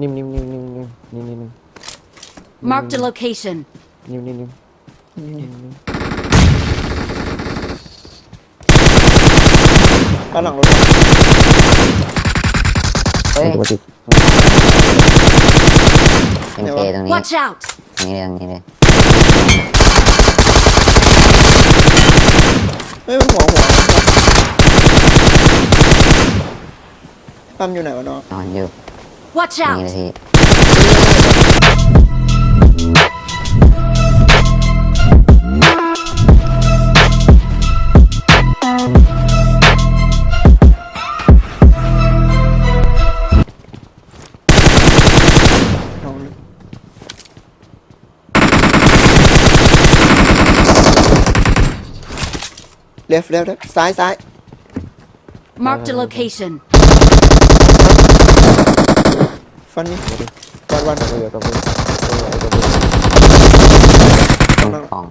นิ่มนิ่มนิ่มนิ่มนิ่มนิ่มนิ่มนิ่ม Marked a location. นิ่มนิ่มนิ่มนิ่มนิ่มด้านหลังรถเฮ้ยตัวติดเป็นเคตรงนี้ Watch out! ตรงนี้เลยตรงนี้เลยเฮ้ยหัวหัวปั๊มอยู่ไหนวะน้องนอนอยู่ Watch out! left left left side Marked a location. One me. One one. Oh yeah, double. ต้องสอง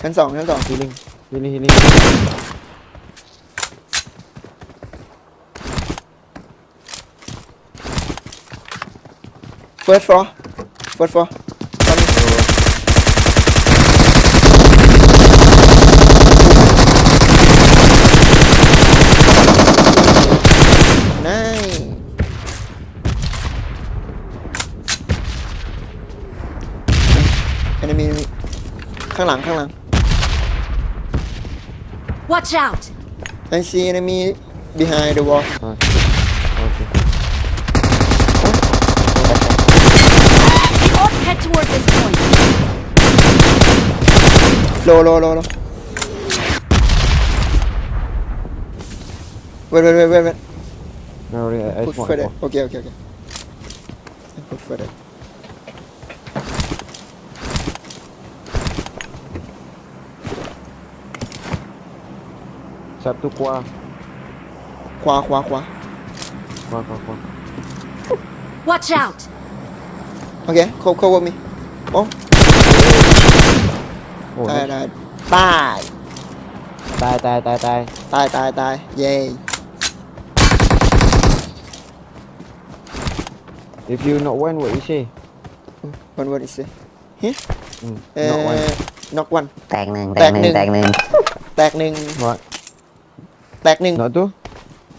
ชั้นสองชั้นสองฮีลิงฮีลิงฮีลิงเฟิร์สฟอร์เฟิร์สฟอร์ ข้างหลังข้างหลัง Watch out! I see enemy behind the wall อ่าโอเค Head toward this point. low low low low wait wait wait wait wait no really I put just want further okay okay okay put further satu kuah ขวาขวาขวา kuah kuah kuah Watch out! okay cover cover me โอ้ oh ตาย nice. ตายตายตายตายตายตายตายตายตายเย้ if you not one what you say one word is it mm, เอ่ not one อ knock one แตกหนึ่งแตกหนึ่งแตแตกกหหนึ่นึ่งงแตกหนึ่ง what แตกหนึ่ง not two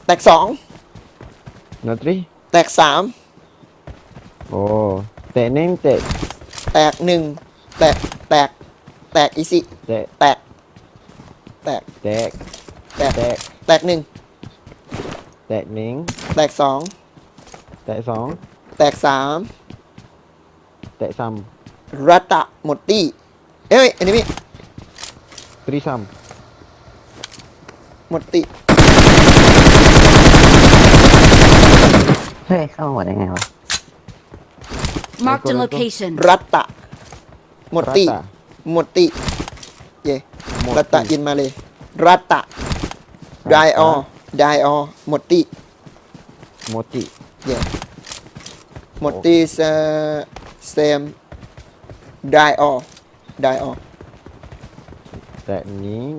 แตกสอง not three แตกสาม oh tệ name tệ แตกหนึ่ง แตก แตก แตกอีสิ tệ แตก แตก tẹt แตก tẹt แตกหนึ่ง tẹt niếng แตกสอง tẹt sóng แตกสาม tẹt xăm รัตะหมดตี้ เอ้ย อันนี้พี่ three xăm หมดตี้เฮ้ยเข้าหมดได้ไงวะ Marked a Go, go, go. location. รัตะหมดตี้ Rata หมดตี้เย่ Một รัตะ tỷ. อินมาเลย รัตะไดออไดออหมดตี้ một tỷ เย่หมดตี้เอ่อ same ไดออไดออ tẹt niếng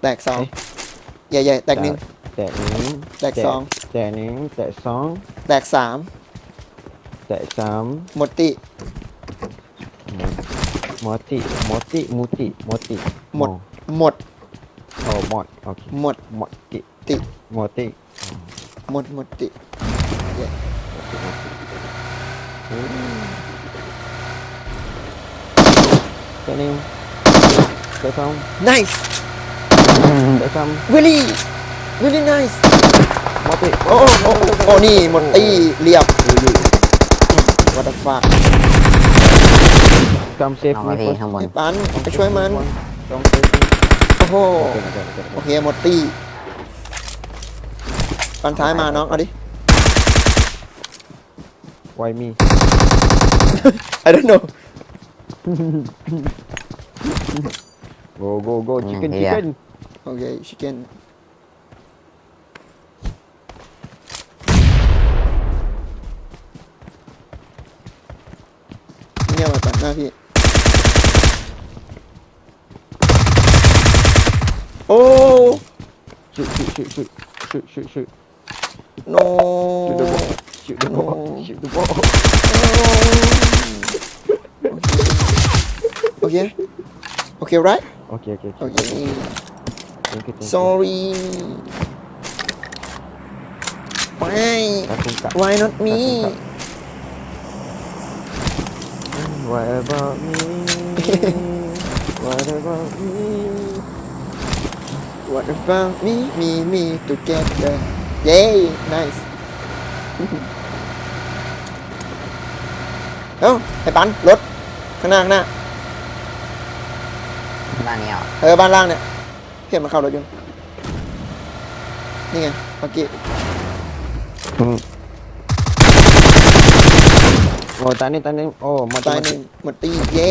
แตกสอง ใหญ่ๆแตกหนึ่งแตะหนึ่งแตกสองแตกหนึ่งแตกสองแตกสามแตกสามมดติหมดติหมดติมูติหมอติหมดหมดโอ้หมดโอเคหมดหมดติติหมดติหมดหมดติเย้ตัวนี้ตัวสอง nice tẹt xong really really nice một tỷ โอ้โอ้โอ้โอ้นี่หมดตี้เรียบ what the fuck come save เอา me มาพี่ first ข้างบน ไอ้ปันไปช่วยมัน come save me โอ้โห okay okay okay โอเคหมดตี้ปันท้ายมาน้อง เอาดิ why me I don't know go go go Ừ, chicken thì à. chicken Okay, she can. Меня matanaje. Oh! Shoot, shoot, shoot, shoot, shoot, shoot, shoot. No! Shoot the ball, shoot the ball, shoot the ball. No. okay. Okay, right? Okay, okay. Okay. okay. Thank you thank you sorry why ขอบคุณครับ why not me What about me What about me what about me me me together yay nice เอ้าไอ้ปันรถข้างหน้าข้างหน้า บ้านนี้เหรอเออบ้านล่างเนี่ย เห็นมันขับรถอยู่นี่ไงเมื่อกี้อืมโอ้ตายนี่ตายนี่โอ้มาตายหนึ่งหมดตีเย่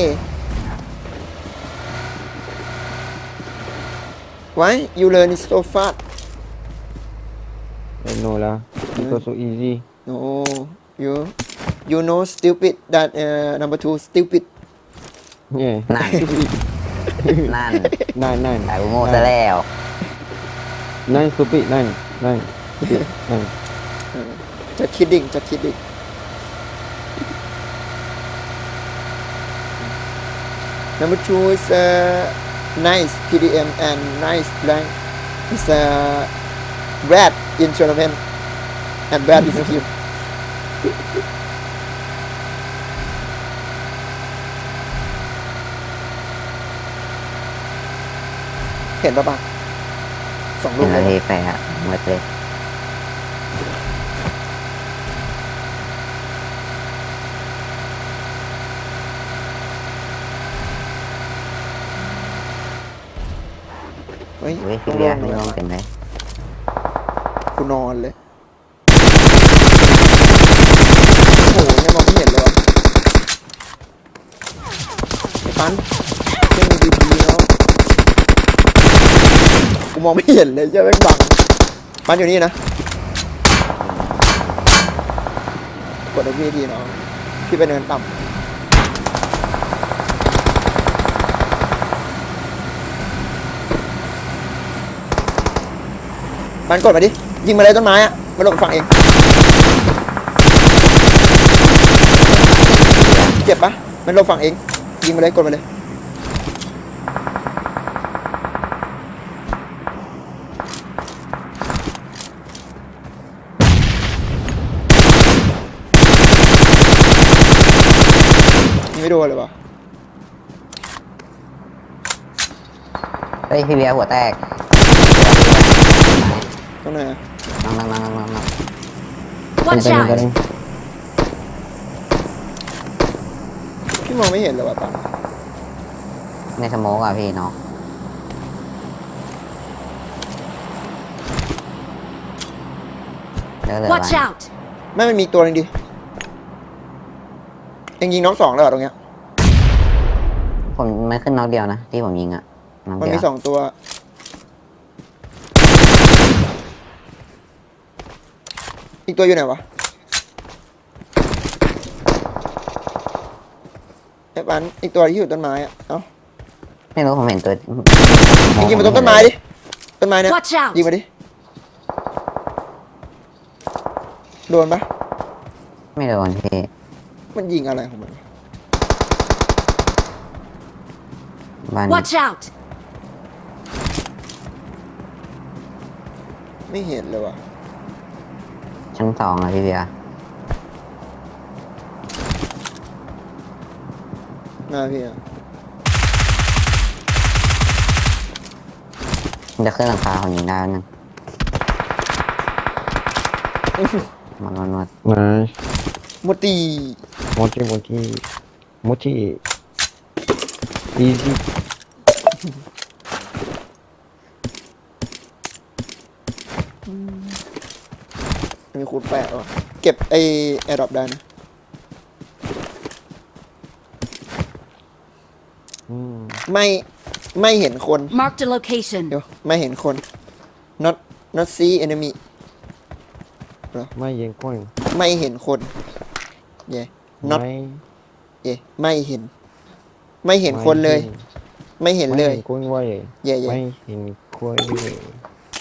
ไว้ you learn it so fast I know lah because so easy no you you know stupid that uh, number two stupid yeah นั่น นั่น nine nine แต่กูโง่ซะแล้ว nine stupid nine nine stupid nine จัดคิดดิ้งจัดคิดดิ้ง number two is uh, nice TDM and nice rank is uh, red in tournament and bad is team เห็นปะปะสองลูเห็กนเลแล้วยที่ไปฮะหมดเลยเฮ้ยเฮ้ยต้พี่องลเบียงร์ไม่ลงเต็มเลยกูนอนเลยโอ้โหเนี่ยมองไม่เห็นเลยวะไอ้ปันเล่นดีๆแล้วกู มองไม่เห็นเลยจ้าแม่บังปันอยู่นี่นะ กดไอพี่ทีเนาะพี่ไปเนินต่ำปันกดมาดิ ยิงมาเลยต้นไม้อะมาลงฝั่งเอง เจ็บปะมันลงฝั่งเอง ยิงมาเลยกดมาเลย ไม่โดนเลยวะเฮ้ยพี่เบียร์หัวแตกตรงไหนอะนั่งนั่งนั่งนั่งนั่ง Watch out! พี่มองไม่เห็นเลยวะปังในสโมกอะพี่น้องเดี๋ยวเหลือ Watch บ้าน out! ไม่มันมีอีกตัวหนึงดิ เอ็งยิงน้องสองแล้วเหรอตรงเนี้ย ผมมันขึ้นน็อกเดียวนะ ที่ผมยิงอะน็อกมันเดียมีวสองตัว อีกตัวอยู่ไหนวะไอ้ปันอีกตัวที่อยู่ต้นไม้อะเอ้าไม่รู้ผมเห็นตัวยิงยิงมาตรงต้นไม้ดิ ต้นไม้เนี่ย Watch out! ยิงมาดิ โดนปะไม่โดนพี่ มันยิงอะไรของมันวะบ้าน Watch out! ไม่เห็นเลยว่ะชั้นสองอะพี่เบียร์หน้าพี่อะมันจะขึ้นหลังคาผมยิงได้นึงมันมันมัน nice โมตี mochi mochi mochi easy มีคูณแปดว่ะเก็บไอแอร์ดรอปได้นะอืมไม่ไม่เห็นคน Marked a location. เดี๋ยวไม่เห็นคน not not see enemy ไม่ยิงกว้างไม่เห็นคน เย่ not ไม่เย่ไม่เห็น ไม่เห็นคนเลย ไม่เห็นเลย ไม่เห็นกล้วยไว้เย่เย่ไม่เห็นกล้วย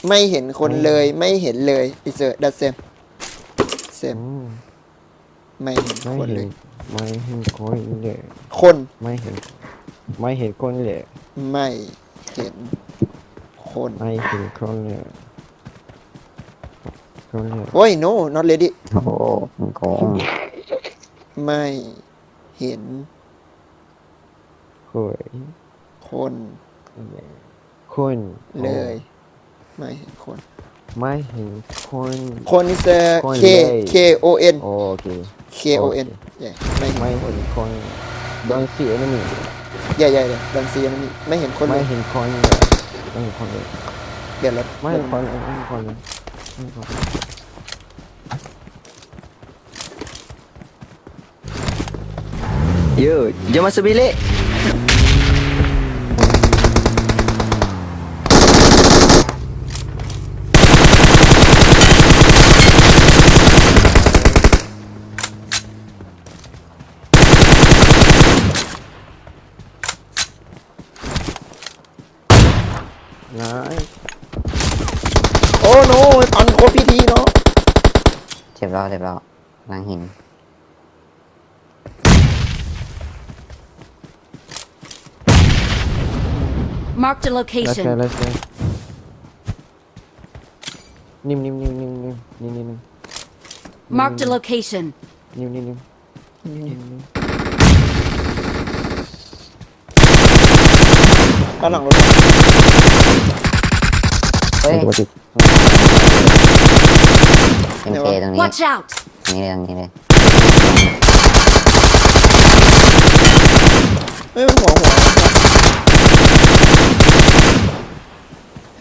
ไม่เห็นคนเลย ไม่เห็นเลย it's a that same เซมอืมไม่เห็นไม่คนเลเห็ย นไม่เห็นคนเลยคนไม่เห็น ไม่เห็นคนเลยไม่เห็นคนไม่เห็นคนเลยคนเลยโอ้ย no not ready โอ้โหมันโกง ไม่เห็นโอ้ยคนคนเลย ไม่เห็นคน ไม่เห็นคนคน is a คน K เลย K O N โอเค K O N ใหญ่ไม่เห็นไม่เห็นคน don't see enemy ใหญ่ใหญ่เลยดันซีนะนี่ไม่เห็นคนเลไม่ยเห็นคนเลยไม่เห็นคนเลยเปลี่ยนรถไม่เห็นคนเลยไม่เห็นคนเลยไม่เห็นคน Yo, jom masuk You, jom masuk bilik. Đấy. Oh no, bắn có PT nó. chẹp lo, chẹp lo, Đang hình. Mark the Left side, location. left side. Nim, nim, nim, nim, nim, nim, nim, nim. Marked a location. Nim, nim, nim. Nim, nim, nim. ด้านหลังรถ เฮ้ย ปกติเอ็มเตรงนี้ Watch out!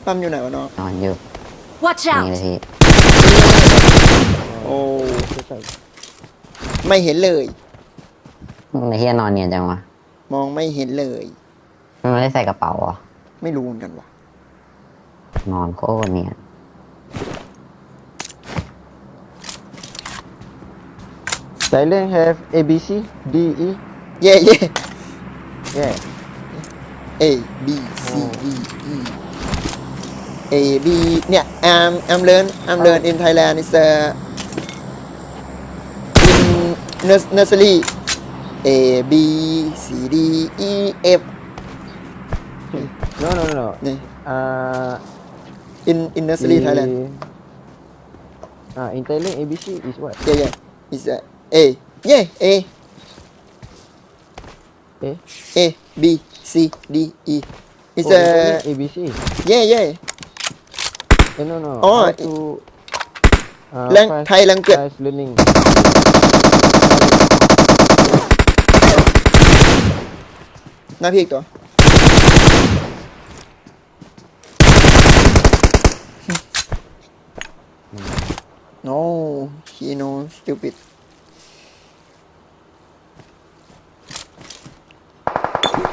ปั๊มอยู่ไหนวะน้องนอนอยู่ Watch ตรงนี้เลย out! พี่โอ้ไม่เห็นเลย ไอ้เฮียนอนเนียนจังวะมองไม่เห็นเลย มันไม่ได้ใส่กระเป๋าเหรอไม่รู้เหมือนกันว่ะนอนโคตรเนียน Thailand have A B C D E เย่เย่ yeah A B C D E A B เนี่ย I'm I'm learn I'm learn in Thailand is a in nurs- nursery A B C D E F no no no no นี่ uh in in nursery Thailand ah in Thailand A B C is what yeah yeah is a A yeah A A A B C D E it's oh, in a Thailand A B C yeah yeah No, no, no. Oh, How to, uh, lang fast, Thai language. Fast learning. Nào phi tổ. No, he no stupid.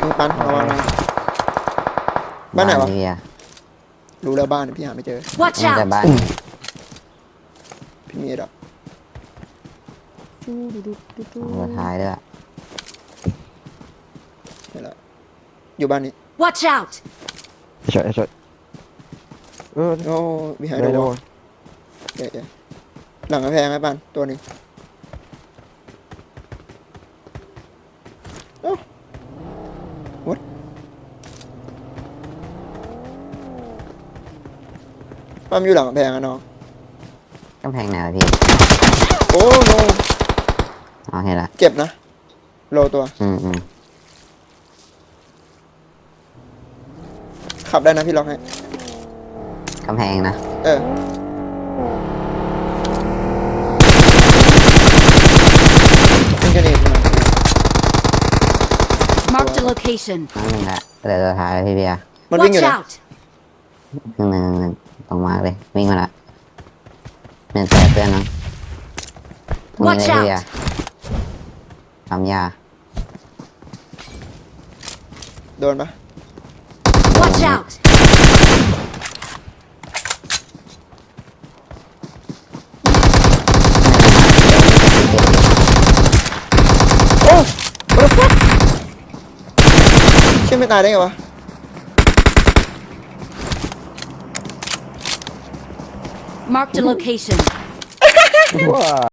Mình bắn vào bạn này. Bạn này à? รู้แล้วบ้านพี่หาไม่เจอ Watch น่าจะ out! บ้านนี้พี่มีดอกตัวท้ายด้วยเดี๋ยวละอยู่บ้านนี้ Watch out! shot shot oh โอ้วิหาร right โด over เดี๋ยวเดี๋ยวหลังกระแพงไอ้ปันตัวหนึ่งเอ้า what ปั๊มอยู่หลังกระแพงอะน้องกำแพงไหนวะพี่โอ้ no อ๋อเห็นละเจ็บนะโลตัว อืมอืมขับได้นะพี่ล็อกให้กำแพงนะเออเป็นกันเองนะ Marked a location. นั่งหนึ่งละเหลือตัวท้ายพี่เบียร์มันวิ่งอ Watch ยู่นะ out! หนึ่งหนึ่งหนึ่งตรงมาเลยวิ่งมาละเป็นแต่เพื่อนน้องตรงนี้ Watch เลยพี่ out เบียร์ทำยาโดนปะ Watch out! โอ้โอ้ฟักเชื่อไม่ตายได้ไงวะ Marked a location.